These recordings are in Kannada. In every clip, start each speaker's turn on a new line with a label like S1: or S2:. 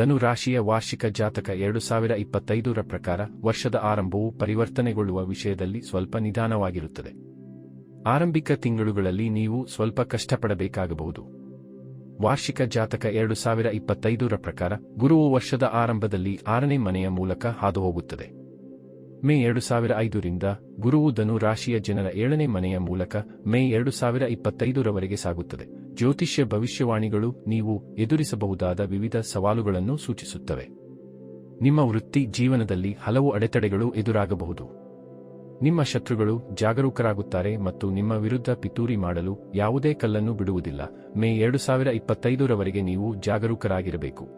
S1: ಧನು ರಾಶಿಯ ವಾರ್ಷಿಕ ಜಾತಕ ಎರಡು ಸಾವಿರ ಇಪ್ಪತ್ತೈದರ ಪ್ರಕಾರ ವರ್ಷದ ಆರಂಭವು ಪರಿವರ್ತನೆಗೊಳ್ಳುವ ವಿಷಯದಲ್ಲಿ ಸ್ವಲ್ಪ ನಿಧಾನವಾಗಿರುತ್ತದೆ. ಆರಂಭಿಕ ತಿಂಗಳುಗಳಲ್ಲಿ ನೀವು ಸ್ವಲ್ಪ ಕಷ್ಟಪಡಬೇಕಾಗಬಹುದು. ವಾರ್ಷಿಕ ಜಾತಕ ಎರಡು ಸಾವಿರ ಇಪ್ಪತ್ತೈದರ ಪ್ರಕಾರ ಗುರುವು ವರ್ಷದ ಆರಂಭದಲ್ಲಿ ಆರನೇ ಮನೆಯ ಮೂಲಕ ಹಾದುಹೋಗುತ್ತದೆ. ಮೇ ಎರಡು ಸಾವಿರ ಐದರಿಂದ ಗುರುವು ಧನು ರಾಶಿಯ ಜನರ ಏಳನೇ ಮನೆಯ ಮೂಲಕ ಮೇ ಎರಡು ಸಾವಿರ ಇಪ್ಪತ್ತೈದರವರೆಗೆ ಸಾಗುತ್ತದೆ. ಜ್ಯೋತಿಷ್ಯ ಭವಿಷ್ಯವಾಣಿಗಳು ನೀವು ಎದುರಿಸಬಹುದಾದ ವಿವಿಧ ಸವಾಲುಗಳನ್ನು ಸೂಚಿಸುತ್ತವೆ. ನಿಮ್ಮ ವೃತ್ತಿ ಜೀವನದಲ್ಲಿ ಹಲವು ಅಡೆತಡೆಗಳು ಎದುರಾಗಬಹುದು. ನಿಮ್ಮ ಶತ್ರುಗಳು ಜಾಗರೂಕರಾಗುತ್ತಾರೆ ಮತ್ತು ನಿಮ್ಮ ವಿರುದ್ಧ ಪಿತೂರಿ ಮಾಡಲು ಯಾವುದೇ ಕಲ್ಲನ್ನು ಬಿಡುವುದಿಲ್ಲ. ಮೇ ಎರಡು ಸಾವಿರ ಇಪ್ಪತ್ತೈದರವರೆಗೆ ನೀವು ಜಾಗರೂಕರಾಗಿರಬೇಕು.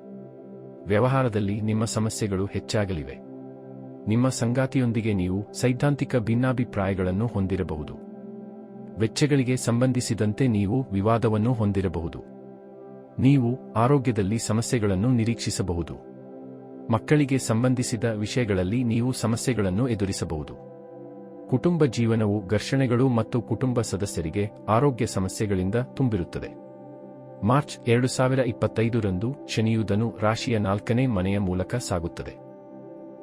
S1: ವ್ಯವಹಾರದಲ್ಲಿ ನಿಮ್ಮ ಸಮಸ್ಯೆಗಳು ಹೆಚ್ಚಾಗಲಿವೆ. ನಿಮ್ಮ ಸಂಗಾತಿಯೊಂದಿಗೆ ನೀವು ಸೈದ್ಧಾಂತಿಕ ಭಿನ್ನಾಭಿಪ್ರಾಯಗಳನ್ನು ಹೊಂದಿರಬಹುದು. ವೆಚ್ಚಗಳಿಗೆ ಸಂಬಂಧಿಸಿದಂತೆ ನೀವು ವಿವಾದವನ್ನು ಹೊಂದಿರಬಹುದು. ನೀವು ಆರೋಗ್ಯದಲ್ಲಿ ಸಮಸ್ಯೆಗಳನ್ನು ನಿರೀಕ್ಷಿಸಬಹುದು. ಮಕ್ಕಳಿಗೆ ಸಂಬಂಧಿಸಿದ ವಿಷಯಗಳಲ್ಲಿ ನೀವು ಸಮಸ್ಯೆಗಳನ್ನು ಎದುರಿಸಬಹುದು. ಕುಟುಂಬ ಜೀವನವು ಘರ್ಷಣೆಗಳು ಮತ್ತು ಕುಟುಂಬ ಸದಸ್ಯರಿಗೆ ಆರೋಗ್ಯ ಸಮಸ್ಯೆಗಳಿಂದ ತುಂಬಿರುತ್ತದೆ. ಮಾರ್ಚ್ ಎರಡು ಸಾವಿರ ಇಪ್ಪತ್ತೈದರಂದು ಶನಿಯುದನು ರಾಶಿಯ ನಾಲ್ಕನೇ ಮನೆಯ ಮೂಲಕ ಸಾಗುತ್ತದೆ.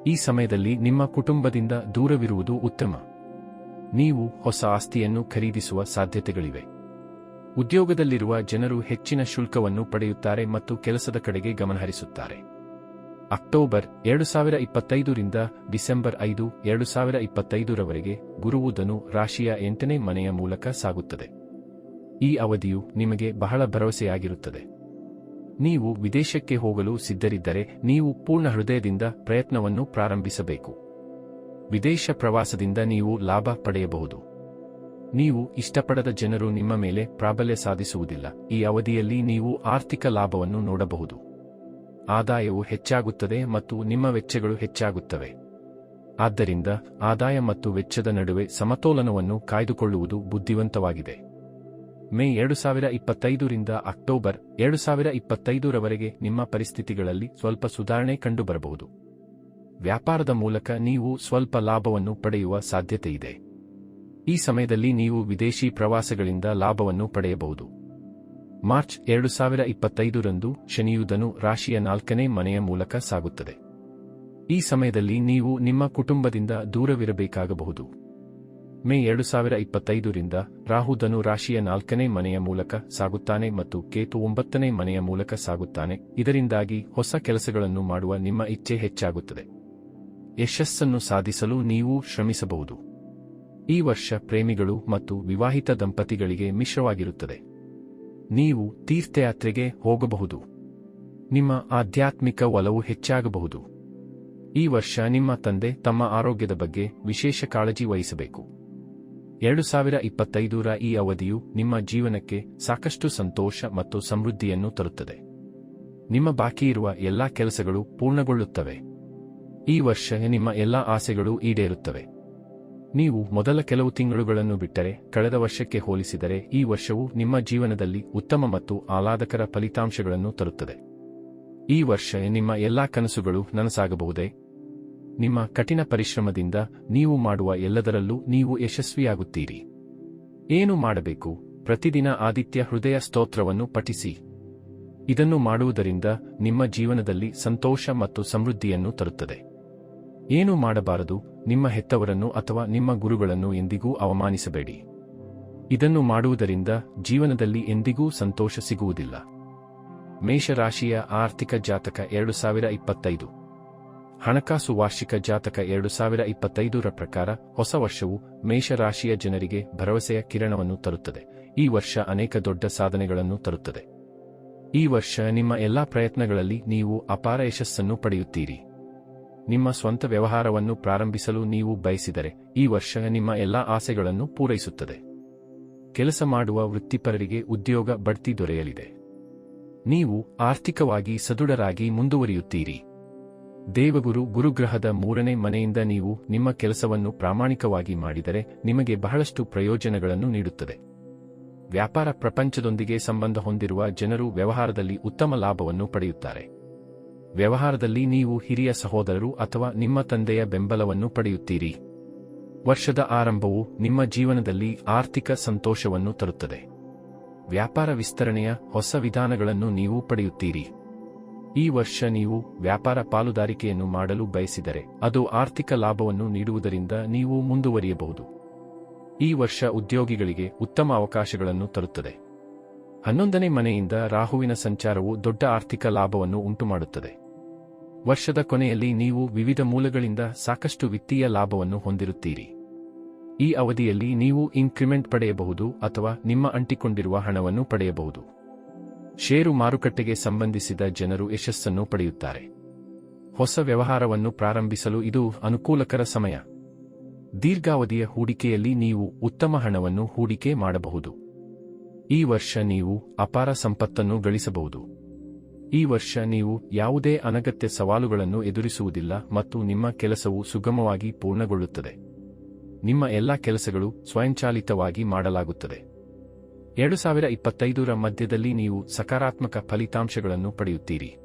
S1: ಈ ಸಮಯದಲ್ಲಿ ನಿಮ್ಮ ಕುಟುಂಬದಿಂದ ದೂರವಿರುವುದು ಉತ್ತಮ. ನೀವು ಹೊಸ ಆಸ್ತಿಯನ್ನು ಖರೀದಿಸುವ ಸಾಧ್ಯತೆಗಳಿವೆ. ಉದ್ಯೋಗದಲ್ಲಿರುವ ಜನರು ಹೆಚ್ಚಿನ ಶುಲ್ಕವನ್ನು ಪಡೆಯುತ್ತಾರೆ ಮತ್ತು ಕೆಲಸದ ಕಡೆಗೆ ಗಮನಹರಿಸುತ್ತಾರೆ. ಅಕ್ಟೋಬರ್ ಎರಡು ಸಾವಿರ ಇಪ್ಪತ್ತೈದರಿಂದ ಡಿಸೆಂಬರ್ ಐದು ಎರಡು ಸಾವಿರ ಇಪ್ಪತ್ತೈದರವರೆಗೆ ಗುರುವುದನು ರಾಶಿಯ ಎಂಟನೇ ಮನೆಯ ಮೂಲಕ ಸಾಗುತ್ತದೆ. ಈ ಅವಧಿಯು ನಿಮಗೆ ಬಹಳ ಭರವಸೆಯಾಗಿರುತ್ತದೆ. ನೀವು ವಿದೇಶಕ್ಕೆ ಹೋಗಲು ಸಿದ್ಧರಿದ್ದರೆ ನೀವು ಪೂರ್ಣ ಹೃದಯದಿಂದ ಪ್ರಯತ್ನವನ್ನು ಪ್ರಾರಂಭಿಸಬೇಕು. ವಿದೇಶ ಪ್ರವಾಸದಿಂದ ನೀವು ಲಾಭ ಪಡೆಯಬಹುದು. ನೀವು ಇಷ್ಟಪಡದ ಜನರು ನಿಮ್ಮ ಮೇಲೆ ಪ್ರಾಬಲ್ಯ ಸಾಧಿಸುವುದಿಲ್ಲ. ಈ ಅವಧಿಯಲ್ಲಿ ನೀವು ಆರ್ಥಿಕ ಲಾಭವನ್ನು ನೋಡಬಹುದು. ಆದಾಯವು ಹೆಚ್ಚಾಗುತ್ತದೆ ಮತ್ತು ನಿಮ್ಮ ವೆಚ್ಚಗಳು ಹೆಚ್ಚಾಗುತ್ತವೆ. ಆದ್ದರಿಂದ ಆದಾಯ ಮತ್ತು ವೆಚ್ಚದ ನಡುವೆ ಸಮತೋಲನವನ್ನು ಕಾಯ್ದುಕೊಳ್ಳುವುದು ಬುದ್ಧಿವಂತವಾಗಿದೆ. ಮೇ ಎರಡು ಸಾವಿರ ಇಪ್ಪತ್ತೈದರಿಂದ ಅಕ್ಟೋಬರ್ ಎರಡು ಸಾವಿರ ಇಪ್ಪತ್ತೈದರವರೆಗೆ ನಿಮ್ಮ ಪರಿಸ್ಥಿತಿಗಳಲ್ಲಿ ಸ್ವಲ್ಪ ಸುಧಾರಣೆ ಕಂಡುಬರಬಹುದು. ವ್ಯಾಪಾರದ ಮೂಲಕ ನೀವು ಸ್ವಲ್ಪ ಲಾಭವನ್ನು ಪಡೆಯುವ ಸಾಧ್ಯತೆಯಿದೆ. ಈ ಸಮಯದಲ್ಲಿ ನೀವು ವಿದೇಶಿ ಪ್ರವಾಸಗಳಿಂದ ಲಾಭವನ್ನು ಪಡೆಯಬಹುದು. ಮಾರ್ಚ್ ಎರಡು ಸಾವಿರ ಇಪ್ಪತ್ತೈದರಂದು ಶನಿಯುಧನು ರಾಶಿಯ ನಾಲ್ಕನೇ ಮನೆಯ ಮೂಲಕ ಸಾಗುತ್ತದೆ. ಈ ಸಮಯದಲ್ಲಿ ನೀವು ನಿಮ್ಮ ಕುಟುಂಬದಿಂದ ದೂರವಿರಬೇಕಾಗಬಹುದು. ಮೇ ಎರಡು ಸಾವಿರ ಇಪ್ಪತ್ತೈದರಿಂದ ರಾಹುಧನು ರಾಶಿಯ ನಾಲ್ಕನೇ ಮನೆಯ ಮೂಲಕ ಸಾಗುತ್ತಾನೆ ಮತ್ತು ಕೇತು ಒಂಬತ್ತನೇ ಮನೆಯ ಮೂಲಕ ಸಾಗುತ್ತಾನೆ. ಇದರಿಂದಾಗಿ ಹೊಸ ಕೆಲಸಗಳನ್ನು ಮಾಡುವ ನಿಮ್ಮ ಇಚ್ಛೆ ಹೆಚ್ಚಾಗುತ್ತದೆ. ಯಶಸ್ಸನ್ನು ಸಾಧಿಸಲು ನೀವು ಶ್ರಮಿಸಬಹುದು. ಈ ವರ್ಷ ಪ್ರೇಮಿಗಳು ಮತ್ತು ವಿವಾಹಿತ ದಂಪತಿಗಳಿಗೆ ಮಿಶ್ರವಾಗಿರುತ್ತದೆ. ನೀವು ತೀರ್ಥಯಾತ್ರೆಗೆ ಹೋಗಬಹುದು. ನಿಮ್ಮ ಆಧ್ಯಾತ್ಮಿಕ ಒಲವು ಹೆಚ್ಚಾಗಬಹುದು. ಈ ವರ್ಷ ನಿಮ್ಮ ತಂದೆ ತಮ್ಮ ಆರೋಗ್ಯದ ಬಗ್ಗೆ ವಿಶೇಷ ಕಾಳಜಿ ವಹಿಸಬೇಕು. ಎರಡು ಸಾವಿರ ಇಪ್ಪತ್ತೈದರ ಈ ಅವಧಿಯು ನಿಮ್ಮ ಜೀವನಕ್ಕೆ ಸಾಕಷ್ಟು ಸಂತೋಷ ಮತ್ತು ಸಮೃದ್ಧಿಯನ್ನು ತರುತ್ತದೆ. ನಿಮ್ಮ ಬಾಕಿ ಇರುವ ಎಲ್ಲಾ ಕೆಲಸಗಳು ಪೂರ್ಣಗೊಳ್ಳುತ್ತವೆ. ಈ ವರ್ಷ ನಿಮ್ಮ ಎಲ್ಲಾ ಆಸೆಗಳು ಈಡೇರುತ್ತವೆ. ನೀವು ಮೊದಲ ಕೆಲವು ತಿಂಗಳುಗಳನ್ನು ಬಿಟ್ಟರೆ ಕಳೆದ ವರ್ಷಕ್ಕೆ ಹೋಲಿಸಿದರೆ ಈ ವರ್ಷವು ನಿಮ್ಮ ಜೀವನದಲ್ಲಿ ಉತ್ತಮ ಮತ್ತು ಆಹ್ಲಾದಕರ ಫಲಿತಾಂಶಗಳನ್ನು ತರುತ್ತದೆ. ಈ ವರ್ಷ ನಿಮ್ಮ ಎಲ್ಲಾ ಕನಸುಗಳು ನನಸಾಗಬಹುದೇ? ನಿಮ್ಮ ಕಠಿಣ ಪರಿಶ್ರಮದಿಂದ ನೀವು ಮಾಡುವ ಎಲ್ಲದರಲ್ಲೂ ನೀವು ಯಶಸ್ವಿಯಾಗುತ್ತೀರಿ. ಏನು ಮಾಡಬೇಕು? ಪ್ರತಿದಿನ ಆದಿತ್ಯ ಹೃದಯ ಸ್ತೋತ್ರವನ್ನು ಪಠಿಸಿ. ಇದನ್ನು ಮಾಡುವುದರಿಂದ ನಿಮ್ಮ ಜೀವನದಲ್ಲಿ ಸಂತೋಷ ಮತ್ತು ಸಮೃದ್ಧಿಯನ್ನು ತರುತ್ತದೆ. ಏನು ಮಾಡಬಾರದು, ನಿಮ್ಮ ಹೆತ್ತವರನ್ನು ಅಥವಾ ನಿಮ್ಮ ಗುರುಗಳನ್ನು ಎಂದಿಗೂ ಅವಮಾನಿಸಬೇಡಿ. ಇದನ್ನು ಮಾಡುವುದರಿಂದ ಜೀವನದಲ್ಲಿ ಎಂದಿಗೂ ಸಂತೋಷ ಸಿಗುವುದಿಲ್ಲ. ಮೇಷರಾಶಿಯ ಆರ್ಥಿಕ ಜಾತಕ ಎರಡು ಸಾವಿರ ಇಪ್ಪತ್ತೈದು. ಹಣಕಾಸು ವಾರ್ಷಿಕ ಜಾತಕ ಎರಡು ಸಾವಿರ ಇಪ್ಪತ್ತೈದರ ಪ್ರಕಾರ ಹೊಸ ವರ್ಷವು ಮೇಷರಾಶಿಯ ಜನರಿಗೆ ಭರವಸೆಯ ಕಿರಣವನ್ನು ತರುತ್ತದೆ. ಈ ವರ್ಷ ಅನೇಕ ದೊಡ್ಡ ಸಾಧನೆಗಳನ್ನು ತರುತ್ತದೆ. ಈ ವರ್ಷ ನಿಮ್ಮ ಎಲ್ಲಾ ಪ್ರಯತ್ನಗಳಲ್ಲಿ ನೀವು ಅಪಾರ ಯಶಸ್ಸನ್ನು ಪಡೆಯುತ್ತೀರಿ. ನಿಮ್ಮ ಸ್ವಂತ ವ್ಯವಹಾರವನ್ನು ಪ್ರಾರಂಭಿಸಲು ನೀವು ಬಯಸಿದರೆ ಈ ವರ್ಷ ನಿಮ್ಮ ಎಲ್ಲಾ ಆಸೆಗಳನ್ನು ಪೂರೈಸುತ್ತದೆ. ಕೆಲಸ ಮಾಡುವ ವೃತ್ತಿಪರರಿಗೆ ಉದ್ಯೋಗ ಬಡ್ತಿ ದೊರೆಯಲಿದೆ. ನೀವು ಆರ್ಥಿಕವಾಗಿ ಸದೃಢರಾಗಿ ಮುಂದುವರಿಯುತ್ತೀರಿ. ದೇವಗುರು ಗುರುಗ್ರಹದ ಮೂರನೇ ಮನೆಯಿಂದ ನೀವು ನಿಮ್ಮ ಕೆಲಸವನ್ನು ಪ್ರಾಮಾಣಿಕವಾಗಿ ಮಾಡಿದರೆ ನಿಮಗೆ ಬಹಳಷ್ಟು ಪ್ರಯೋಜನಗಳನ್ನು ನೀಡುತ್ತದೆ. ವ್ಯಾಪಾರ ಪ್ರಪಂಚದೊಂದಿಗೆ ಸಂಬಂಧ ಹೊಂದಿರುವ ಜನರು ವ್ಯವಹಾರದಲ್ಲಿ ಉತ್ತಮ ಲಾಭವನ್ನು ಪಡೆಯುತ್ತಾರೆ. ವ್ಯವಹಾರದಲ್ಲಿ ನೀವು ಹಿರಿಯ ಸಹೋದರರು ಅಥವಾ ನಿಮ್ಮ ತಂದೆಯ ಬೆಂಬಲವನ್ನು ಪಡೆಯುತ್ತೀರಿ. ವರ್ಷದ ಆರಂಭವು ನಿಮ್ಮ ಜೀವನದಲ್ಲಿ ಆರ್ಥಿಕ ಸಂತೋಷವನ್ನು ತರುತ್ತದೆ. ವ್ಯಾಪಾರ ವಿಸ್ತರಣೆಯ ಹೊಸ ವಿಧಾನಗಳನ್ನು ನೀವು ಪಡೆಯುತ್ತೀರಿ. ಈ ವರ್ಷ ನೀವು ವ್ಯಾಪಾರ ಪಾಲುದಾರಿಕೆಯನ್ನು ಮಾಡಲು ಬಯಸಿದರೆ ಅದು ಆರ್ಥಿಕ ಲಾಭವನ್ನು ನೀಡುವುದರಿಂದ ನೀವು ಮುಂದುವರಿಯಬಹುದು. ಈ ವರ್ಷ ಉದ್ಯೋಗಿಗಳಿಗೆ ಉತ್ತಮ ಅವಕಾಶಗಳನ್ನು ತರುತ್ತದೆ. ಹನ್ನೊಂದನೇ ಮನೆಯಿಂದ ರಾಹುವಿನ ಸಂಚಾರವು ದೊಡ್ಡ ಆರ್ಥಿಕ ಲಾಭವನ್ನು ಉಂಟುಮಾಡುತ್ತದೆ. ವರ್ಷದ ಕೊನೆಯಲ್ಲಿ ನೀವು ವಿವಿಧ ಮೂಲಗಳಿಂದ ಸಾಕಷ್ಟು ವಿತ್ತೀಯ ಲಾಭವನ್ನು ಹೊಂದಿರುತ್ತೀರಿ. ಈ ಅವಧಿಯಲ್ಲಿ ನೀವು ಇನ್ಕ್ರಿಮೆಂಟ್ ಪಡೆಯಬಹುದು ಅಥವಾ ನಿಮ್ಮ ಅಂಟಿಕೊಂಡಿರುವ ಹಣವನ್ನು ಪಡೆಯಬಹುದು. ಷೇರು ಮಾರುಕಟ್ಟೆಗೆ ಸಂಬಂಧಿಸಿದ ಜನರು ಯಶಸ್ಸನ್ನು ಪಡೆಯುತ್ತಾರೆ. ಹೊಸ ವ್ಯವಹಾರವನ್ನು ಪ್ರಾರಂಭಿಸಲು ಇದು ಅನುಕೂಲಕರ ಸಮಯ. ದೀರ್ಘಾವಧಿಯ ಹೂಡಿಕೆಯಲ್ಲಿ ನೀವು ಉತ್ತಮ ಹಣವನ್ನು ಹೂಡಿಕೆ ಮಾಡಬಹುದು. ಈ ವರ್ಷ ನೀವು ಅಪಾರ ಸಂಪತ್ತನ್ನು ಗಳಿಸಬಹುದು. ಈ ವರ್ಷ ನೀವು ಯಾವುದೇ ಅನಗತ್ಯ ಸವಾಲುಗಳನ್ನು ಎದುರಿಸುವುದಿಲ್ಲ ಮತ್ತು ನಿಮ್ಮ ಕೆಲಸವು ಸುಗಮವಾಗಿ ಪೂರ್ಣಗೊಳ್ಳುತ್ತದೆ. ನಿಮ್ಮ ಎಲ್ಲಾ ಕೆಲಸಗಳು ಸ್ವಯಂಚಾಲಿತವಾಗಿ ಮಾಡಲಾಗುತ್ತದೆ. ಎರಡು ಸಾವಿರ ಇಪ್ಪತ್ತೈದರ ಮಧ್ಯದಲ್ಲಿ ನೀವು ಸಕಾರಾತ್ಮಕ ಫಲಿತಾಂಶಗಳನ್ನು ಪಡೆಯುತ್ತೀರಿ.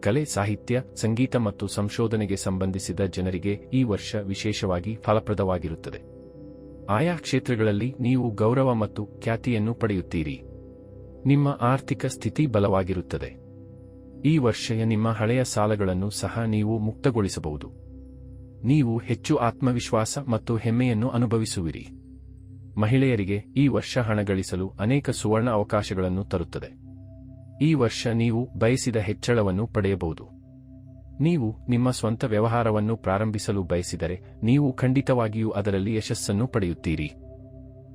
S1: ಕಲೆ, ಸಾಹಿತ್ಯ, ಸಂಗೀತ ಮತ್ತು ಸಂಶೋಧನೆಗೆ ಸಂಬಂಧಿಸಿದ ಜನರಿಗೆ ಈ ವರ್ಷ ವಿಶೇಷವಾಗಿ ಫಲಪ್ರದವಾಗಿರುತ್ತದೆ. ಆಯಾ ಕ್ಷೇತ್ರಗಳಲ್ಲಿ ನೀವು ಗೌರವ ಮತ್ತು ಖ್ಯಾತಿಯನ್ನು ಪಡೆಯುತ್ತೀರಿ. ನಿಮ್ಮ ಆರ್ಥಿಕ ಸ್ಥಿತಿ ಬಲವಾಗಿರುತ್ತದೆ. ಈ ವರ್ಷ ನಿಮ್ಮ ಹಳೆಯ ಸಾಲಗಳನ್ನು ಸಹ ನೀವು ಮುಕ್ತಗೊಳಿಸಬಹುದು. ನೀವು ಹೆಚ್ಚು ಆತ್ಮವಿಶ್ವಾಸ ಮತ್ತು ಹೆಮ್ಮೆಯನ್ನು ಅನುಭವಿಸುವಿರಿ. ಮಹಿಳೆಯರಿಗೆ ಈ ವರ್ಷ ಹಣ ಗಳಿಸಲು ಅನೇಕ ಸುವರ್ಣ ಅವಕಾಶಗಳನ್ನು ತರುತ್ತದೆ. ಈ ವರ್ಷ ನೀವು ಬಯಸಿದ ಹೆಚ್ಚಳವನ್ನು ಪಡೆಯಬಹುದು. ನೀವು ನಿಮ್ಮ ಸ್ವಂತ ವ್ಯವಹಾರವನ್ನು ಪ್ರಾರಂಭಿಸಲು ಬಯಸಿದರೆ ನೀವು ಖಂಡಿತವಾಗಿಯೂ ಅದರಲ್ಲಿ ಯಶಸ್ಸನ್ನು ಪಡೆಯುತ್ತೀರಿ.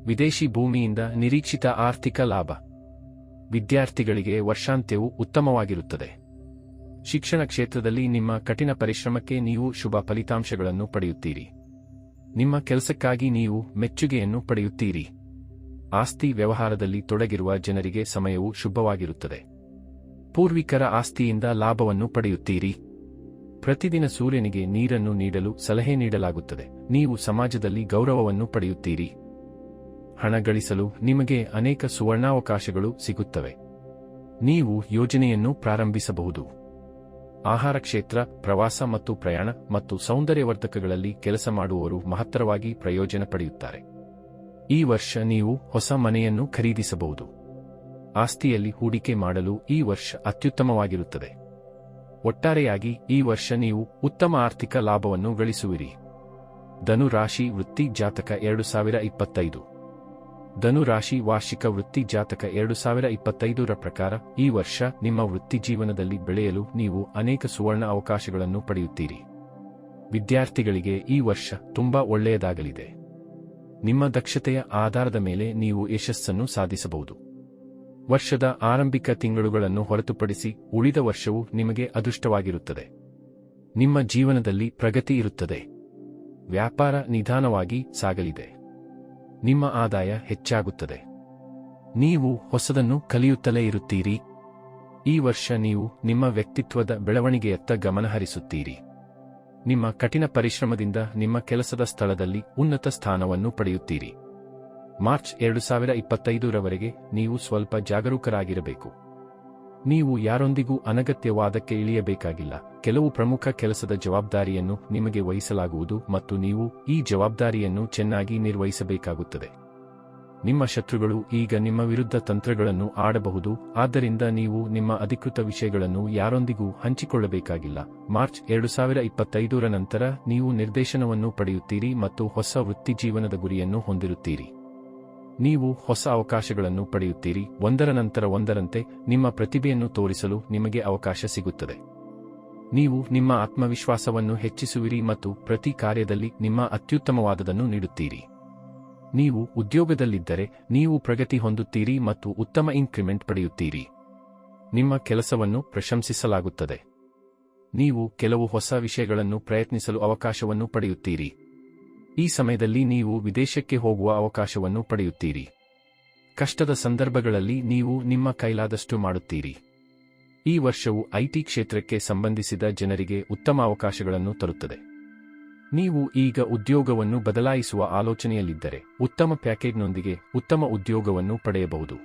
S1: ವಿದೇಶಿ ಭೂಮಿಯಿಂದ ನಿರೀಕ್ಷಿತ ಆರ್ಥಿಕ ಲಾಭ. ವಿದ್ಯಾರ್ಥಿಗಳಿಗೆ ವರ್ಷಾಂತ್ಯವು ಉತ್ತಮವಾಗಿರುತ್ತದೆ. ಶಿಕ್ಷಣ ಕ್ಷೇತ್ರದಲ್ಲಿ ನಿಮ್ಮ ಕಠಿಣ ಪರಿಶ್ರಮಕ್ಕೆ ನೀವು ಶುಭ ಫಲಿತಾಂಶಗಳನ್ನು ಪಡೆಯುತ್ತೀರಿ. ನಿಮ್ಮ ಕೆಲಸಕ್ಕಾಗಿ ನೀವು ಮೆಚ್ಚುಗೆಯನ್ನು ಪಡೆಯುತ್ತೀರಿ. ಆಸ್ತಿ ವ್ಯವಹಾರದಲ್ಲಿ ತೊಡಗಿರುವ ಜನರಿಗೆ ಸಮಯವು ಶುಭವಾಗಿರುತ್ತದೆ. ಪೂರ್ವಿಕರ ಆಸ್ತಿಯಿಂದ ಲಾಭವನ್ನು ಪಡೆಯುತ್ತೀರಿ. ಪ್ರತಿದಿನ ಸೂರ್ಯನಿಗೆ ನೀರನ್ನು ನೀಡಲು ಸಲಹೆ ನೀಡಲಾಗುತ್ತದೆ. ನೀವು ಸಮಾಜದಲ್ಲಿ ಗೌರವವನ್ನು ಪಡೆಯುತ್ತೀರಿ. ಹಣ ಗಳಿಸಲು ನಿಮಗೆ ಅನೇಕ ಸುವರ್ಣಾವಕಾಶಗಳು ಸಿಗುತ್ತವೆ. ನೀವು ಯೋಜನೆಯನ್ನು ಪ್ರಾರಂಭಿಸಬಹುದು. ಆಹಾರ ಕ್ಷೇತ್ರ, ಪ್ರವಾಸ ಮತ್ತು ಪ್ರಯಾಣ ಮತ್ತು ಸೌಂದರ್ಯವರ್ಧಕಗಳಲ್ಲಿ ಕೆಲಸ ಮಾಡುವವರು ಮಹತ್ತರವಾಗಿ ಪ್ರಯೋಜನ ಪಡೆಯುತ್ತಾರೆ. ಈ ವರ್ಷ ನೀವು ಹೊಸ ಮನೆಯನ್ನು ಖರೀದಿಸಬಹುದು. ಆಸ್ತಿಯಲ್ಲಿ ಹೂಡಿಕೆ ಮಾಡಲು ಈ ವರ್ಷ ಅತ್ಯುತ್ತಮವಾಗಿರುತ್ತದೆ. ಒಟ್ಟಾರೆಯಾಗಿ ಈ ವರ್ಷ ನೀವು ಉತ್ತಮ ಆರ್ಥಿಕ ಲಾಭವನ್ನು ಗಳಿಸುವಿರಿ. ಧನುರಾಶಿ ವೃತ್ತಿ ಜಾತಕ ಎರಡು ಸಾವಿರ ಇಪ್ಪತ್ತೈದು. ಧನು ರಾಶಿ ವಾರ್ಷಿಕ ವೃತ್ತಿ ಜಾತಕ ಎರಡು ಸಾವಿರ ಇಪ್ಪತ್ತೈದರ ಪ್ರಕಾರ, ಈ ವರ್ಷ ನಿಮ್ಮ ವೃತ್ತಿ ಜೀವನದಲ್ಲಿ ಬೆಳೆಯಲು ನೀವು ಅನೇಕ ಸುವರ್ಣ ಅವಕಾಶಗಳನ್ನು ಪಡೆಯುತ್ತೀರಿ. ವಿದ್ಯಾರ್ಥಿಗಳಿಗೆ ಈ ವರ್ಷ ತುಂಬಾ ಒಳ್ಳೆಯದಾಗಲಿದೆ. ನಿಮ್ಮ ದಕ್ಷತೆಯ ಆಧಾರದ ಮೇಲೆ ನೀವು ಯಶಸ್ಸನ್ನು ಸಾಧಿಸಬಹುದು. ವರ್ಷದ ಆರಂಭಿಕ ತಿಂಗಳುಗಳನ್ನು ಹೊರತುಪಡಿಸಿ ಉಳಿದ ವರ್ಷವು ನಿಮಗೆ ಅದೃಷ್ಟವಾಗಿರುತ್ತದೆ. ನಿಮ್ಮ ಜೀವನದಲ್ಲಿ ಪ್ರಗತಿ ಇರುತ್ತದೆ. ವ್ಯಾಪಾರ ನಿಧಾನವಾಗಿ ಸಾಗಲಿದೆ. ನಿಮ್ಮ ಆದಾಯ ಹೆಚ್ಚಾಗುತ್ತದೆ. ನೀವು ಹೊಸದನ್ನು ಕಲಿಯುತ್ತಲೇ ಇರುತ್ತೀರಿ. ಈ ವರ್ಷ ನೀವು ನಿಮ್ಮ ವ್ಯಕ್ತಿತ್ವದ ಬೆಳವಣಿಗೆಯತ್ತ ಗಮನಹರಿಸುತ್ತೀರಿ. ನಿಮ್ಮ ಕಠಿಣ ಪರಿಶ್ರಮದಿಂದ ನಿಮ್ಮ ಕೆಲಸದ ಸ್ಥಳದಲ್ಲಿ ಉನ್ನತ ಸ್ಥಾನವನ್ನು ಪಡೆಯುತ್ತೀರಿ. ಮಾರ್ಚ್ ಎರಡು ಸಾವಿರ ಇಪ್ಪತ್ತೈದರವರೆಗೆ ನೀವು ಸ್ವಲ್ಪ ಜಾಗರೂಕರಾಗಿರಬೇಕು. ನೀವು ಯಾರೊಂದಿಗೂ ಅನಗತ್ಯವಾದಕ್ಕೆ ಇಳಿಯಬೇಕಾಗಿಲ್ಲ. ಕೆಲವು ಪ್ರಮುಖ ಕೆಲಸದ ಜವಾಬ್ದಾರಿಯನ್ನು ನಿಮಗೆ ವಹಿಸಲಾಗುವುದು ಮತ್ತು ನೀವು ಈ ಜವಾಬ್ದಾರಿಯನ್ನು ಚೆನ್ನಾಗಿ ನಿರ್ವಹಿಸಬೇಕಾಗುತ್ತದೆ. ನಿಮ್ಮ ಶತ್ರುಗಳು ಈಗ ನಿಮ್ಮ ವಿರುದ್ಧ ತಂತ್ರಗಳನ್ನು ಆಡಬಹುದು, ಆದ್ದರಿಂದ ನೀವು ನಿಮ್ಮ ಅಧಿಕೃತ ವಿಷಯಗಳನ್ನು ಯಾರೊಂದಿಗೂ ಹಂಚಿಕೊಳ್ಳಬೇಕಾಗಿಲ್ಲ. ಮಾರ್ಚ್ ಎರಡು ಸಾವಿರ ಇಪ್ಪತ್ತೈದರ ನಂತರ ನೀವು ನಿರ್ದೇಶನವನ್ನು ಪಡೆಯುತ್ತೀರಿ ಮತ್ತು ಹೊಸ ವೃತ್ತಿಜೀವನದ ಗುರಿಯನ್ನು ಹೊಂದಿರುತ್ತೀರಿ. ನೀವು ಹೊಸ ಅವಕಾಶಗಳನ್ನು ಪಡೆಯುತ್ತೀರಿ. ಒಂದರ ನಂತರ ಒಂದರಂತೆ ನಿಮ್ಮ ಪ್ರತಿಭೆಯನ್ನು ತೋರಿಸಲು ನಿಮಗೆ ಅವಕಾಶ ಸಿಗುತ್ತದೆ. ನೀವು ನಿಮ್ಮ ಆತ್ಮವಿಶ್ವಾಸವನ್ನು ಹೆಚ್ಚಿಸುವಿರಿ ಮತ್ತು ಪ್ರತಿ ಕಾರ್ಯದಲ್ಲಿ ನಿಮ್ಮ ಅತ್ಯುತ್ತಮವಾದದನ್ನು ನೀಡುತ್ತೀರಿ. ನೀವು ಉದ್ಯೋಗದಲ್ಲಿದ್ದರೆ ನೀವು ಪ್ರಗತಿ ಹೊಂದುತ್ತೀರಿ ಮತ್ತು ಉತ್ತಮ ಇನ್ಕ್ರಿಮೆಂಟ್ ಪಡೆಯುತ್ತೀರಿ. ನಿಮ್ಮ ಕೆಲಸವನ್ನು ಪ್ರಶಂಸಿಸಲಾಗುತ್ತದೆ. ನೀವು ಕೆಲವು ಹೊಸ ವಿಷಯಗಳನ್ನು ಪ್ರಯತ್ನಿಸಲು ಅವಕಾಶವನ್ನು ಪಡೆಯುತ್ತೀರಿ. ಈ ಸಮಯದಲ್ಲಿ ನೀವು ವಿದೇಶಕ್ಕೆ ಹೋಗುವ ಅವಕಾಶವನ್ನು ಪಡೆಯುತ್ತೀರಿ. ಕಷ್ಟದ ಸಂದರ್ಭಗಳಲ್ಲಿ ನೀವು ನಿಮ್ಮ ಕೈಲಾದಷ್ಟು ಮಾಡುತ್ತೀರಿ. ಈ ವರ್ಷವು ಐಟಿ ಕ್ಷೇತ್ರಕ್ಕೆ ಸಂಬಂಧಿಸಿದ ಜನರಿಗೆ ಉತ್ತಮ ಅವಕಾಶಗಳನ್ನು ತರುತ್ತದೆ. ನೀವು ಈಗ ಉದ್ಯೋಗವನ್ನು ಬದಲಾಯಿಸುವ ಆಲೋಚನೆಯಲ್ಲಿದ್ದರೆ ಉತ್ತಮ ಪ್ಯಾಕೇಜ್ನೊಂದಿಗೆ ಉತ್ತಮ ಉದ್ಯೋಗವನ್ನು ಪಡೆಯಬಹುದು.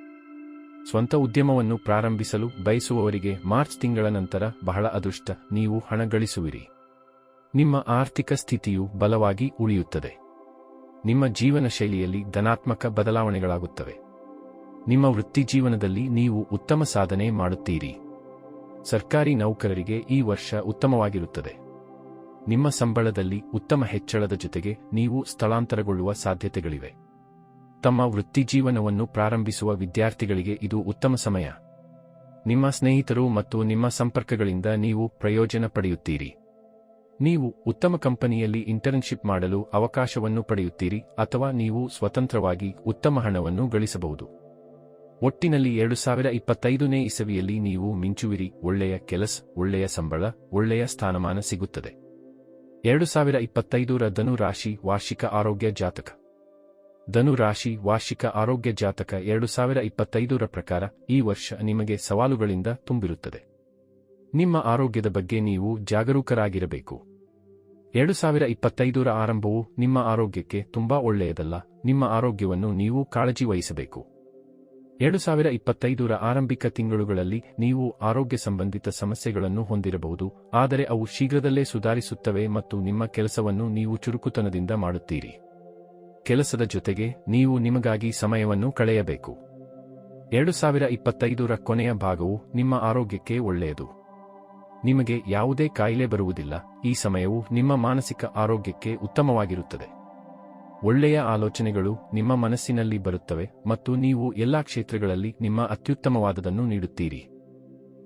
S1: ಸ್ವಂತ ಉದ್ಯಮವನ್ನು ಪ್ರಾರಂಭಿಸಲು ಬಯಸುವವರಿಗೆ ಮಾರ್ಚ್ ತಿಂಗಳ ನಂತರ ಬಹಳ ಅದೃಷ್ಟ, ನೀವು ಹಣ ಗಳಿಸುವಿರಿ. ನಿಮ್ಮ ಆರ್ಥಿಕ ಸ್ಥಿತಿಯು ಬಲವಾಗಿ ಉಳಿಯುತ್ತದೆ. ನಿಮ್ಮ ಜೀವನ ಶೈಲಿಯಲ್ಲಿ ಧನಾತ್ಮಕ ಬದಲಾವಣೆಗಳಾಗುತ್ತವೆ. ನಿಮ್ಮ ವೃತ್ತಿ ಜೀವನದಲ್ಲಿ ನೀವು ಉತ್ತಮ ಸಾಧನೆ ಮಾಡುತ್ತೀರಿ. ಸರ್ಕಾರಿ ನೌಕರರಿಗೆ ಈ ವರ್ಷ ಉತ್ತಮವಾಗಿರುತ್ತದೆ. ನಿಮ್ಮ ಸಂಬಳದಲ್ಲಿ ಉತ್ತಮ ಹೆಚ್ಚಳದ ಜೊತೆಗೆ ನೀವು ಸ್ಥಳಾಂತರಗೊಳ್ಳುವ ಸಾಧ್ಯತೆಗಳಿವೆ. ತಮ್ಮ ವೃತ್ತಿಜೀವನವನ್ನು ಪ್ರಾರಂಭಿಸುವ ವಿದ್ಯಾರ್ಥಿಗಳಿಗೆ ಇದು ಉತ್ತಮ ಸಮಯ. ನಿಮ್ಮ ಸ್ನೇಹಿತರು ಮತ್ತು ನಿಮ್ಮ ಸಂಪರ್ಕಗಳಿಂದ ನೀವು ಪ್ರಯೋಜನ ಪಡೆಯುತ್ತೀರಿ. ನೀವು ಉತ್ತಮ ಕಂಪನಿಯಲ್ಲಿ ಇಂಟರ್ನ್ಶಿಪ್ ಮಾಡಲು ಅವಕಾಶವನ್ನು ಪಡೆಯುತ್ತೀರಿ ಅಥವಾ ನೀವು ಸ್ವತಂತ್ರವಾಗಿ ಉತ್ತಮ ಹಣವನ್ನು ಗಳಿಸಬಹುದು. ಒಟ್ಟಿನಲ್ಲಿ ಎರಡು ಸಾವಿರ ಇಪ್ಪತ್ತೈದನೇ ಇಸವಿಯಲ್ಲಿ ನೀವು ಮಿಂಚುವಿರಿ, ಒಳ್ಳೆಯ ಕೆಲಸ, ಒಳ್ಳೆಯ ಸಂಬಳ, ಒಳ್ಳೆಯ ಸ್ಥಾನಮಾನ ಸಿಗುತ್ತದೆ. ಎರಡು ಸಾವಿರ ಇಪ್ಪತ್ತೈದರ ಧನು ರಾಶಿ ವಾರ್ಷಿಕ ಆರೋಗ್ಯ ಜಾತಕ. ಧನು ರಾಶಿ ವಾರ್ಷಿಕ ಆರೋಗ್ಯ ಜಾತಕ ಎರಡು ಸಾವಿರ ಇಪ್ಪತ್ತೈದರ ಪ್ರಕಾರ ಈ ವರ್ಷ ನಿಮಗೆ ಸವಾಲುಗಳಿಂದ ತುಂಬಿರುತ್ತದೆ. ನಿಮ್ಮ ಆರೋಗ್ಯದ ಬಗ್ಗೆ ನೀವು ಜಾಗರೂಕರಾಗಿರಬೇಕು. ಎರಡು ಸಾವಿರ ಇಪ್ಪತ್ತೈದರ ಆರಂಭವು ನಿಮ್ಮ ಆರೋಗ್ಯಕ್ಕೆ ತುಂಬಾ ಒಳ್ಳೆಯದಲ್ಲ, ನಿಮ್ಮ ಆರೋಗ್ಯವನ್ನು ನೀವು ಕಾಳಜಿ ವಹಿಸಬೇಕು ಎರಡು ಸಾವಿರ ಇಪ್ಪತ್ತೈದರ ಆರಂಭಿಕ ತಿಂಗಳುಗಳಲ್ಲಿ ನೀವು ಆರೋಗ್ಯ ಸಂಬಂಧಿತ ಸಮಸ್ಯೆಗಳನ್ನು ಹೊಂದಿರಬಹುದು, ಆದರೆ ಅವು ಶೀಘ್ರದಲ್ಲೇ ಸುಧಾರಿಸುತ್ತವೆ ಮತ್ತು ನಿಮ್ಮ ಕೆಲಸವನ್ನು ನೀವು ಚುರುಕುತನದಿಂದ ಮಾಡುತ್ತೀರಿ. ಕೆಲಸದ ಜೊತೆಗೆ ನೀವು ನಿಮಗಾಗಿ ಸಮಯವನ್ನು ಕಳೆಯಬೇಕು. ಎರಡು ಸಾವಿರ ಇಪ್ಪತ್ತೈದರ ಕೊನೆಯ ಭಾಗವು ನಿಮ್ಮ ಆರೋಗ್ಯಕ್ಕೆ ಒಳ್ಳೆಯದು. ನಿಮಗೆ ಯಾವುದೇ ಕಾಯಿಲೆ ಬರುವುದಿಲ್ಲ. ಈ ಸಮಯವು ನಿಮ್ಮ ಮಾನಸಿಕ ಆರೋಗ್ಯಕ್ಕೆ ಉತ್ತಮವಾಗಿರುತ್ತದೆ. ಒಳ್ಳೆಯ ಆಲೋಚನೆಗಳು ನಿಮ್ಮ ಮನಸ್ಸಿನಲ್ಲಿ ಬರುತ್ತವೆ ಮತ್ತು ನೀವು ಎಲ್ಲಾ ಕ್ಷೇತ್ರಗಳಲ್ಲಿ ನಿಮ್ಮ ಅತ್ಯುತ್ತಮವಾದದನ್ನು ನೀಡುತ್ತೀರಿ.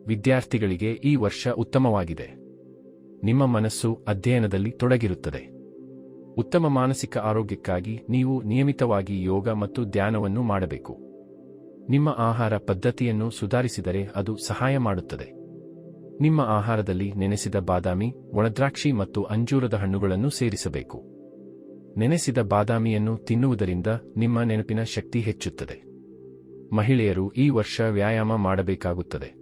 S1: ವಿದ್ಯಾರ್ಥಿಗಳಿಗೆ ಈ ವರ್ಷ ಉತ್ತಮವಾಗಿದೆ. ನಿಮ್ಮ ಮನಸ್ಸು ಅಧ್ಯಯನದಲ್ಲಿ ತೊಡಗಿರುತ್ತದೆ. ಉತ್ತಮ ಮಾನಸಿಕ ಆರೋಗ್ಯಕ್ಕಾಗಿ ನೀವು ನಿಯಮಿತವಾಗಿ ಯೋಗ ಮತ್ತು ಧ್ಯಾನವನ್ನು ಮಾಡಬೇಕು. ನಿಮ್ಮ ಆಹಾರ ಪದ್ಧತಿಯನ್ನು ಸುಧಾರಿಸಿದರೆ ಅದು ಸಹಾಯ ಮಾಡುತ್ತದೆ. ನಿಮ್ಮ ಆಹಾರದಲ್ಲಿ ನೆನೆಸಿದ ಬಾದಾಮಿ, ಒಣದ್ರಾಕ್ಷಿ ಮತ್ತು ಅಂಜೂರದ ಹಣ್ಣುಗಳನ್ನು ಸೇರಿಸಬೇಕು. ನೆನೆಸಿದ ಬಾದಾಮಿಯನ್ನು ತಿನ್ನುವುದರಿಂದ ನಿಮ್ಮ ನೆನಪಿನ ಶಕ್ತಿ ಹೆಚ್ಚುತ್ತದೆ. ಮಹಿಳೆಯರು ಈ ವರ್ಷ ವ್ಯಾಯಾಮ ಮಾಡಬೇಕಾಗುತ್ತದೆ.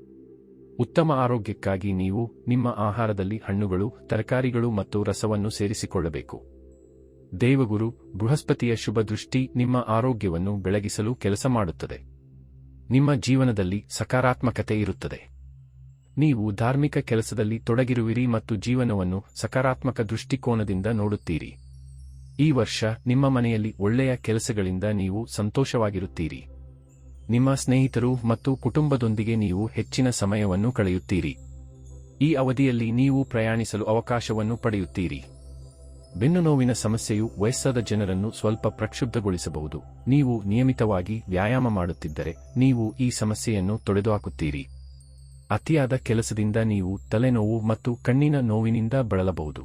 S1: ಉತ್ತಮ ಆರೋಗ್ಯಕ್ಕಾಗಿ ನೀವು ನಿಮ್ಮ ಆಹಾರದಲ್ಲಿ ಹಣ್ಣುಗಳು, ತರಕಾರಿಗಳು ಮತ್ತು ರಸವನ್ನು ಸೇರಿಸಿಕೊಳ್ಳಬೇಕು. ದೇವಗುರು ಬೃಹಸ್ಪತಿಯ ಶುಭ ದೃಷ್ಟಿ ನಿಮ್ಮ ಆರೋಗ್ಯವನ್ನು ಬೆಳಗಿಸಲು ಕೆಲಸ ಮಾಡುತ್ತದೆ. ನಿಮ್ಮ ಜೀವನದಲ್ಲಿ ಸಕಾರಾತ್ಮಕತೆ ಇರುತ್ತದೆ. ನೀವು ಧಾರ್ಮಿಕ ಕೆಲಸದಲ್ಲಿ ತೊಡಗಿರುವಿರಿ ಮತ್ತು ಜೀವನವನ್ನು ಸಕಾರಾತ್ಮಕ ದೃಷ್ಟಿಕೋನದಿಂದ ನೋಡುತ್ತೀರಿ. ಈ ವರ್ಷ ನಿಮ್ಮ ಮನೆಯಲ್ಲಿ ಒಳ್ಳೆಯ ಕೆಲಸಗಳಿಂದ ನೀವು ಸಂತೋಷವಾಗಿರುತ್ತೀರಿ. ನಿಮ್ಮ ಸ್ನೇಹಿತರು ಮತ್ತು ಕುಟುಂಬದೊಂದಿಗೆ ನೀವು ಹೆಚ್ಚಿನ ಸಮಯವನ್ನು ಕಳೆಯುತ್ತೀರಿ. ಈ ಅವಧಿಯಲ್ಲಿ ನೀವು ಪ್ರಯಾಣಿಸಲು ಅವಕಾಶವನ್ನು ಪಡೆಯುತ್ತೀರಿ. ಬೆನ್ನು ನೋವಿನ ಸಮಸ್ಯೆಯು ವಯಸ್ಸಾದ ಜನರನ್ನು ಸ್ವಲ್ಪ ಪ್ರಕ್ಷುಬ್ಧಗೊಳಿಸಬಹುದು. ನೀವು ನಿಯಮಿತವಾಗಿ ವ್ಯಾಯಾಮ ಮಾಡುತ್ತಿದ್ದರೆ ನೀವು ಈ ಸಮಸ್ಯೆಯನ್ನು ತೊಡೆದುಹಾಕುತ್ತೀರಿ. ಅತಿಯಾದ ಕೆಲಸದಿಂದ ನೀವು ತಲೆನೋವು ಮತ್ತು ಕಣ್ಣಿನ ನೋವಿನಿಂದ ಬಳಲಬಹುದು.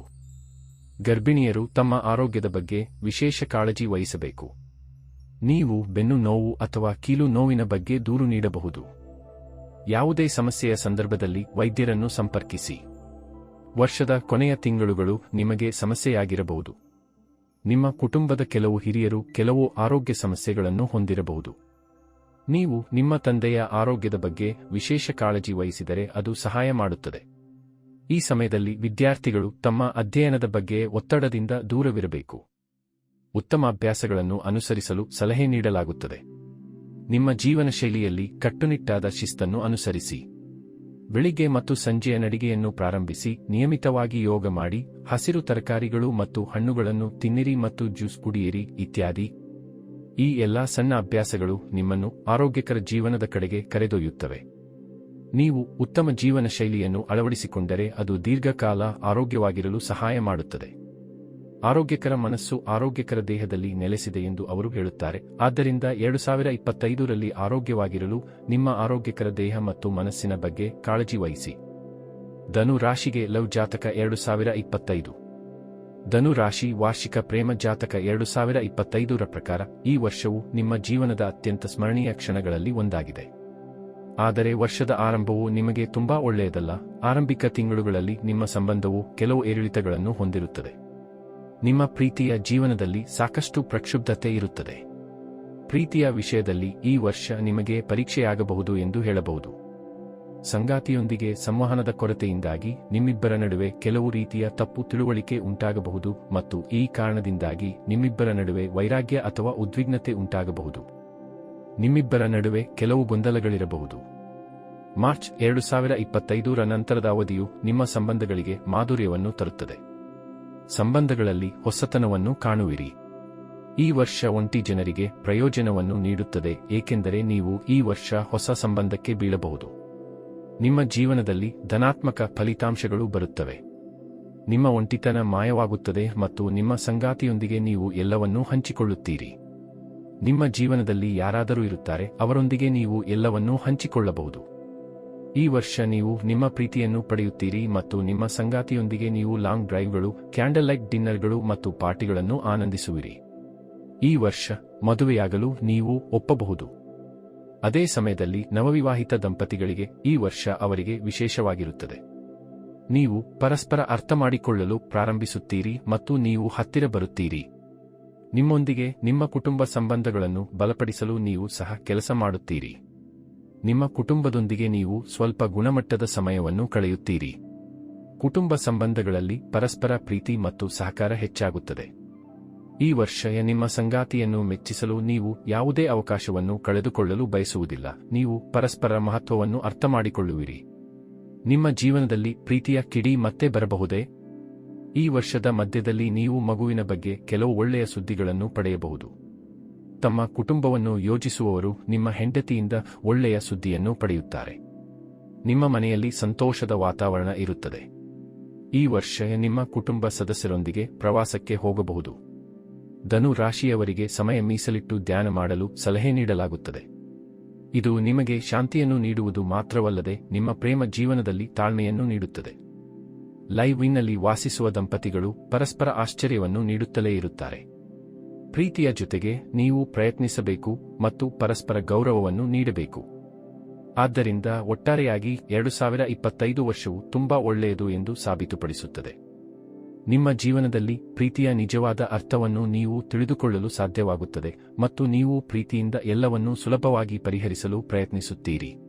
S1: ಗರ್ಭಿಣಿಯರು ತಮ್ಮ ಆರೋಗ್ಯದ ಬಗ್ಗೆ ವಿಶೇಷ ಕಾಳಜಿ ವಹಿಸಬೇಕು. ನೀವು ಬೆನ್ನು ನೋವು ಅಥವಾ ಕೀಲು ನೋವಿನ ಬಗ್ಗೆ ದೂರು ನೀಡಬಹುದು. ಯಾವುದೇ ಸಮಸ್ಯೆಯ ಸಂದರ್ಭದಲ್ಲಿ ವೈದ್ಯರನ್ನು ಸಂಪರ್ಕಿಸಿ. ವರ್ಷದ ಕೊನೆಯ ತಿಂಗಳುಗಳು ನಿಮಗೆ ಸಮಸ್ಯೆಯಾಗಿರಬಹುದು. ನಿಮ್ಮ ಕುಟುಂಬದ ಕೆಲವು ಹಿರಿಯರು ಕೆಲವು ಆರೋಗ್ಯ ಸಮಸ್ಯೆಗಳನ್ನು ಹೊಂದಿರಬಹುದು. ನೀವು ನಿಮ್ಮ ತಂದೆಯ ಆರೋಗ್ಯದ ಬಗ್ಗೆ ವಿಶೇಷ ಕಾಳಜಿ ವಹಿಸಿದರೆ ಅದು ಸಹಾಯ ಮಾಡುತ್ತದೆ. ಈ ಸಮಯದಲ್ಲಿ ವಿದ್ಯಾರ್ಥಿಗಳು ತಮ್ಮ ಅಧ್ಯಯನದ ಬಗ್ಗೆ ಒತ್ತಡದಿಂದ ದೂರವಿರಬೇಕು. ಉತ್ತಮ ಅಭ್ಯಾಸಗಳನ್ನು ಅನುಸರಿಸಲು ಸಲಹೆ ನೀಡಲಾಗುತ್ತದೆ. ನಿಮ್ಮ ಜೀವನ ಶೈಲಿಯಲ್ಲಿ ಕಟ್ಟುನಿಟ್ಟಾದ ಶಿಸ್ತನ್ನು ಅನುಸರಿಸಿ. ಬೆಳಿಗ್ಗೆ ಮತ್ತು ಸಂಜೆಯ ನಡಿಗೆಯನ್ನು ಪ್ರಾರಂಭಿಸಿ, ನಿಯಮಿತವಾಗಿ ಯೋಗ ಮಾಡಿ, ಹಸಿರು ತರಕಾರಿಗಳು ಮತ್ತು ಹಣ್ಣುಗಳನ್ನು ತಿನ್ನಿರಿ ಮತ್ತು ಜ್ಯೂಸ್ ಕುಡಿಯಿರಿ, ಇತ್ಯಾದಿ. ಈ ಎಲ್ಲಾ ಸಣ್ಣ ಅಭ್ಯಾಸಗಳು ನಿಮ್ಮನ್ನು ಆರೋಗ್ಯಕರ ಜೀವನದ ಕಡೆಗೆ ಕರೆದೊಯ್ಯುತ್ತವೆ. ನೀವು ಉತ್ತಮ ಜೀವನ ಶೈಲಿಯನ್ನು ಅಳವಡಿಸಿಕೊಂಡರೆ ಅದು ದೀರ್ಘಕಾಲ ಆರೋಗ್ಯವಾಗಿರಲು ಸಹಾಯ ಮಾಡುತ್ತದೆ. ಆರೋಗ್ಯಕರ ಮನಸ್ಸು ಆರೋಗ್ಯಕರ ದೇಹದಲ್ಲಿ ನೆಲೆಸಿದೆ ಎಂದು ಅವರು ಹೇಳುತ್ತಾರೆ. ಆದ್ದರಿಂದ ಎರಡು ಸಾವಿರ ಇಪ್ಪತ್ತೈದರಲ್ಲಿ ಆರೋಗ್ಯವಾಗಿರಲು ನಿಮ್ಮ ಆರೋಗ್ಯಕರ ದೇಹ ಮತ್ತು ಮನಸ್ಸಿನ ಬಗ್ಗೆ ಕಾಳಜಿ ವಹಿಸಿ. ಧನು ರಾಶಿಗೆ ಲವ್ ಜಾತಕ ಎರಡು ಸಾವಿರ ಇಪ್ಪತ್ತೈದು ಧನು ರಾಶಿ ವಾರ್ಷಿಕ ಪ್ರೇಮ ಜಾತಕ ಎರಡು ಸಾವಿರ ಇಪ್ಪತ್ತೈದರ ಪ್ರಕಾರ ಈ ವರ್ಷವು ನಿಮ್ಮ ಜೀವನದ ಅತ್ಯಂತ ಸ್ಮರಣೀಯ ಕ್ಷಣಗಳಲ್ಲಿ ಒಂದಾಗಿದೆ. ಆದರೆ ವರ್ಷದ ಆರಂಭವು ನಿಮಗೆ ತುಂಬಾ ಒಳ್ಳೆಯದಲ್ಲ. ಆರಂಭಿಕ ತಿಂಗಳುಗಳಲ್ಲಿ ನಿಮ್ಮ ಸಂಬಂಧವು ಕೆಲವು ಏರಿಳಿತಗಳನ್ನು ಹೊಂದಿರುತ್ತದೆ. ನಿಮ್ಮ ಪ್ರೀತಿಯ ಜೀವನದಲ್ಲಿ ಸಾಕಷ್ಟು ಪ್ರಕ್ಷುಬ್ಧತೆ ಇರುತ್ತದೆ. ಪ್ರೀತಿಯ ವಿಷಯದಲ್ಲಿ ಈ ವರ್ಷ ನಿಮಗೆ ಪರೀಕ್ಷೆಯಾಗಬಹುದು ಎಂದು ಹೇಳಬಹುದು. ಸಂಗಾತಿಯೊಂದಿಗೆ ಸಂವಹನದ ಕೊರತೆಯಿಂದಾಗಿ ನಿಮ್ಮಿಬ್ಬರ ನಡುವೆ ಕೆಲವು ರೀತಿಯ ತಪ್ಪು ತಿಳುವಳಿಕೆ ಉಂಟಾಗಬಹುದು ಮತ್ತು ಈ ಕಾರಣದಿಂದಾಗಿ ನಿಮ್ಮಿಬ್ಬರ ನಡುವೆ ವೈರಾಗ್ಯ ಅಥವಾ ಉದ್ವಿಗ್ನತೆ ಉಂಟಾಗಬಹುದು. ನಿಮ್ಮಿಬ್ಬರ ನಡುವೆ ಕೆಲವು ಗೊಂದಲಗಳಿರಬಹುದು. ಮಾರ್ಚ್ ಎರಡು ಸಾವಿರ ಇಪ್ಪತ್ತೈದರ ನಂತರದ ಅವಧಿಯು ನಿಮ್ಮ ಸಂಬಂಧಗಳಿಗೆ ಮಾಧುರ್ಯವನ್ನು ತರುತ್ತದೆ. ಸಂಬಂಧಗಳಲ್ಲಿ ಹೊಸತನವನ್ನು ಕಾಣುವಿರಿ. ಈ ವರ್ಷ ಒಂಟಿ ಜನರಿಗೆ ಪ್ರಯೋಜನವನ್ನು ನೀಡುತ್ತದೆ, ಏಕೆಂದರೆ ನೀವು ಈ ವರ್ಷ ಹೊಸ ಸಂಬಂಧಕ್ಕೆ ಬೀಳಬಹುದು. ನಿಮ್ಮ ಜೀವನದಲ್ಲಿ ಧನಾತ್ಮಕ ಫಲಿತಾಂಶಗಳು ಬರುತ್ತವೆ. ನಿಮ್ಮ ಒಂಟಿತನ ಮಾಯವಾಗುತ್ತದೆ ಮತ್ತು ನಿಮ್ಮ ಸಂಗಾತಿಯೊಂದಿಗೆ ನೀವು ಎಲ್ಲವನ್ನೂ ಹಂಚಿಕೊಳ್ಳುತ್ತೀರಿ. ನಿಮ್ಮ ಜೀವನದಲ್ಲಿ ಯಾರಾದರೂ ಇರುತ್ತಾರೆ, ಅವರೊಂದಿಗೆ ನೀವು ಎಲ್ಲವನ್ನೂ ಹಂಚಿಕೊಳ್ಳಬಹುದು. ಈ ವರ್ಷ ನೀವು ನಿಮ್ಮ ಪ್ರೀತಿಯನ್ನು ಪಡೆಯುತ್ತೀರಿ ಮತ್ತು ನಿಮ್ಮ ಸಂಗಾತಿಯೊಂದಿಗೆ ನೀವು ಲಾಂಗ್ ಡ್ರೈವ್ಗಳು ಕ್ಯಾಂಡಲ್ ಲೈಟ್ ಡಿನ್ನರ್ಗಳು ಮತ್ತು ಪಾರ್ಟಿಗಳನ್ನು ಆನಂದಿಸುವಿರಿ. ಈ ವರ್ಷ ಮದುವೆಯಾಗಲು ನೀವು ಒಪ್ಪಬಹುದು. ಅದೇ ಸಮಯದಲ್ಲಿ ನವವಿವಾಹಿತ ದಂಪತಿಗಳಿಗೆ ಈ ವರ್ಷ ಅವರಿಗೆ ವಿಶೇಷವಾಗಿರುತ್ತದೆ. ನೀವು ಪರಸ್ಪರ ಅರ್ಥಮಾಡಿಕೊಳ್ಳಲು ಪ್ರಾರಂಭಿಸುತ್ತೀರಿ ಮತ್ತು ನೀವು ಹತ್ತಿರ ಬರುತ್ತೀರಿ. ನಿಮ್ಮೊಂದಿಗೆ ನಿಮ್ಮ ಕುಟುಂಬ ಸಂಬಂಧಗಳನ್ನು ಬಲಪಡಿಸಲು ನೀವು ಸಹ ಕೆಲಸ ಮಾಡುತ್ತೀರಿ. ನಿಮ್ಮ ಕುಟುಂಬದೊಂದಿಗೆ ನೀವು ಸ್ವಲ್ಪ ಗುಣಮಟ್ಟದ ಸಮಯವನ್ನು ಕಳೆಯುತ್ತೀರಿ. ಕುಟುಂಬ ಸಂಬಂಧಗಳಲ್ಲಿ ಪರಸ್ಪರ ಪ್ರೀತಿ ಮತ್ತು ಸಹಕಾರ ಹೆಚ್ಚಾಗುತ್ತದೆ. ಈ ವರ್ಷ ನಿಮ್ಮ ಸಂಗಾತಿಯನ್ನು ಮೆಚ್ಚಿಸಲು ನೀವು ಯಾವುದೇ ಅವಕಾಶವನ್ನು ಕಳೆದುಕೊಳ್ಳಲು ಬಯಸುವುದಿಲ್ಲ. ನೀವು ಪರಸ್ಪರ ಮಹತ್ವವನ್ನು ಅರ್ಥಮಾಡಿಕೊಳ್ಳುವಿರಿ. ನಿಮ್ಮ ಜೀವನದಲ್ಲಿ ಪ್ರೀತಿಯ ಕಿಡಿ ಮತ್ತೆ ಬರಬಹುದೇ? ಈ ವರ್ಷದ ಮಧ್ಯದಲ್ಲಿ ನೀವು ಮಗುವಿನ ಬಗ್ಗೆ ಕೆಲವು ಒಳ್ಳೆಯ ಸುದ್ದಿಗಳನ್ನು ಪಡೆಯಬಹುದು. ತಮ್ಮ ಕುಟುಂಬವನ್ನು ಯೋಜಿಸುವವರು ನಿಮ್ಮ ಹೆಂಡತಿಯಿಂದ ಒಳ್ಳೆಯ ಸುದ್ದಿಯನ್ನು ಪಡೆಯುತ್ತಾರೆ. ನಿಮ್ಮ ಮನೆಯಲ್ಲಿ ಸಂತೋಷದ ವಾತಾವರಣ ಇರುತ್ತದೆ. ಈ ವರ್ಷ ನಿಮ್ಮ ಕುಟುಂಬ ಸದಸ್ಯರೊಂದಿಗೆ ಪ್ರವಾಸಕ್ಕೆ ಹೋಗಬಹುದು. ಧನು ರಾಶಿಯವರಿಗೆ ಸಮಯ ಮೀಸಲಿಟ್ಟು ಧ್ಯಾನ ಮಾಡಲು ಸಲಹೆ ನೀಡಲಾಗುತ್ತದೆ. ಇದು ನಿಮಗೆ ಶಾಂತಿಯನ್ನು ನೀಡುವುದು ಮಾತ್ರವಲ್ಲದೆ ನಿಮ್ಮ ಪ್ರೇಮ ಜೀವನದಲ್ಲಿ ತಾಳ್ಮೆಯನ್ನು ನೀಡುತ್ತದೆ. ಲೈವ್ ವಿನ್ನಲ್ಲಿ ವಾಸಿಸುವ ದಂಪತಿಗಳು ಪರಸ್ಪರ ಆಶ್ಚರ್ಯವನ್ನು ನೀಡುತ್ತಲೇ ಇರುತ್ತಾರೆ. ಪ್ರೀತಿಯ ಜೊತೆಗೆ ನೀವು ಪ್ರಯತ್ನಿಸಬೇಕು ಮತ್ತು ಪರಸ್ಪರ ಗೌರವವನ್ನು ನೀಡಬೇಕು. ಆದ್ದರಿಂದ ಒಟ್ಟಾರೆಯಾಗಿ ಎರಡು ಸಾವಿರ ಇಪ್ಪತ್ತೈದು ವರ್ಷವು ತುಂಬಾ ಒಳ್ಳೆಯದು ಎಂದು ಸಾಬೀತುಪಡಿಸುತ್ತದೆ. ನಿಮ್ಮ ಜೀವನದಲ್ಲಿ ಪ್ರೀತಿಯ ನಿಜವಾದ ಅರ್ಥವನ್ನು ನೀವು ತಿಳಿದುಕೊಳ್ಳಲು ಸಾಧ್ಯವಾಗುತ್ತದೆ ಮತ್ತು ನೀವು ಪ್ರೀತಿಯಿಂದ ಎಲ್ಲವನ್ನೂ ಸುಲಭವಾಗಿ ಪರಿಹರಿಸಲು ಪ್ರಯತ್ನಿಸುತ್ತೀರಿ.